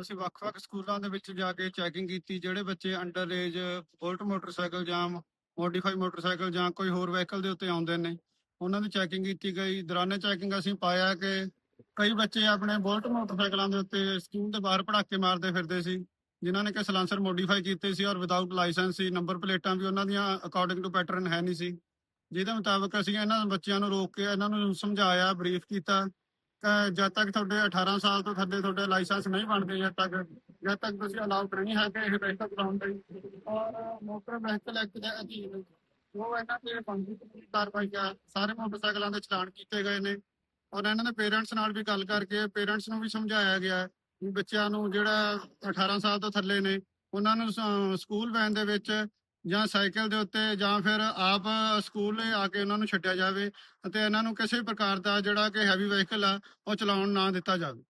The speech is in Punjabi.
ਅਸੀਂ ਵੱਖ-ਵੱਖ ਸਕੂਲਾਂ ਦੇ ਵਿੱਚ ਜਾ ਕੇ ਚੈਕਿੰਗ ਕੀਤੀ, ਜਿਹੜੇ ਬੱਚੇ ਅੰਡਰ ਏਜ ਬੋਲਟ ਮੋਟਰਸਾਈਕਲ ਜਾਂ ਮੋਡੀਫਾਈ ਮੋਟਰਸਾਈਕਲ ਜਾਂ ਕੋਈ ਹੋਰ ਵਹੀਕਲ ਦੇ ਉੱਤੇ ਆਉਂਦੇ ਨੇ, ਉਹਨਾਂ ਦੀ ਚੈਕਿੰਗ ਕੀਤੀ ਗਈ। ਦੌਰਾਨੇ ਚੈਕਿੰਗ ਅਸੀਂ ਪਾਇਆ ਕਿ ਕਈ ਬੱਚੇ ਆਪਣੇ ਬੋਲਟ ਮੋਟਰਸਾਈਕਲਾਂ ਦੇ ਉੱਤੇ ਸਕੂਲ ਦੇ ਬਾਹਰ ਪੜਾਕੇ ਮਾਰਦੇ ਫਿਰਦੇ ਸੀ, ਜਿਨ੍ਹਾਂ ਨੇ ਕਿ ਸਲਾਂਸਰ ਮੋਡੀਫਾਈ ਕੀਤੇ ਸੀ ਔਰ ਵਿਦਆਊਟ ਲਾਇਸੈਂਸ ਸੀ ਨੰਬਰ ਪਲੇਟਾਂ ਵੀ ਉਹਨਾਂ ਦੀਆਂ ਅਕੋਰਡਿੰਗ ਟੂ ਪੈਟਰਨ ਹੈ ਨਹੀਂ ਸੀ। ਜਿਹਦੇ ਮੁਤਾਬਕ ਅਸੀਂ ਇਹਨਾਂ ਬੱਚਿਆਂ ਨੂੰ ਰੋਕ ਕੇ ਇਹਨਾਂ ਨੂੰ ਸਮਝਾਇਆ ਬਰੀਫ ਕੀਤਾ ਜਦ ਤੱਕ ਤੁਹਾਡੇ 18 ਸਾਲ ਤੋਂ ਥੱਲੇ ਤੁਹਾਡੇ ਲਾਇਸੈਂਸ ਨਹੀਂ ਬਣਦੇ, ਜਦ ਤੱਕ ਜਦ ਤੱਕ ਤੁਸੀਂ ਅਲਾਉਡ ਨਹੀਂ ਹੈ ਕਿ ਇਹ ਵਹੀਕਲ ਚਲਾਉਣ ਲਈ। ਔਰ ਮੋਟਰ ਵਹੀਕਲ ਐਕਟ ਦੇ ਅਧੀਨ ਉਹ ਇਹਨਾਂ ਤੇ ਬਣਦੀ ਕਾਰਵਾਈ ਆ, ਸਾਰੇ ਮੋਟਰਸਾਈਕਲਾਂ ਦੇ ਚਲਾਨ ਕੀਤੇ ਗਏ ਨੇ। ਔਰ ਇਹਨਾਂ ਦੇ ਪੇਰੈਂਟਸ ਨਾਲ ਵੀ ਗੱਲ ਕਰਕੇ ਪੇਰੈਂਟਸ ਨੂੰ ਵੀ ਸਮਝਾਇਆ ਗਿਆ ਹੈ ਬੱਚਿਆਂ ਨੂੰ ਜਿਹੜਾ 18 ਸਾਲ ਤੋਂ ਥੱਲੇ ਨੇ, ਉਹਨਾਂ ਨੂੰ ਸਕੂਲ ਵੈਨ ਦੇ ਵਿੱਚ ਜਾਂ ਸਾਈਕਲ ਦੇ ਉੱਤੇ ਜਾਂ ਫਿਰ ਆਪ ਸਕੂਲ ਆ ਕੇ ਉਹਨਾਂ ਨੂੰ ਛੱਡਿਆ ਜਾਵੇ ਅਤੇ ਇਹਨਾਂ ਨੂੰ ਕਿਸੇ ਪ੍ਰਕਾਰ ਦਾ ਜਿਹੜਾ ਕਿ ਹੈਵੀ ਵਹੀਕਲ ਆ ਉਹ ਚਲਾਉਣ ਨਾ ਦਿੱਤਾ ਜਾਵੇ।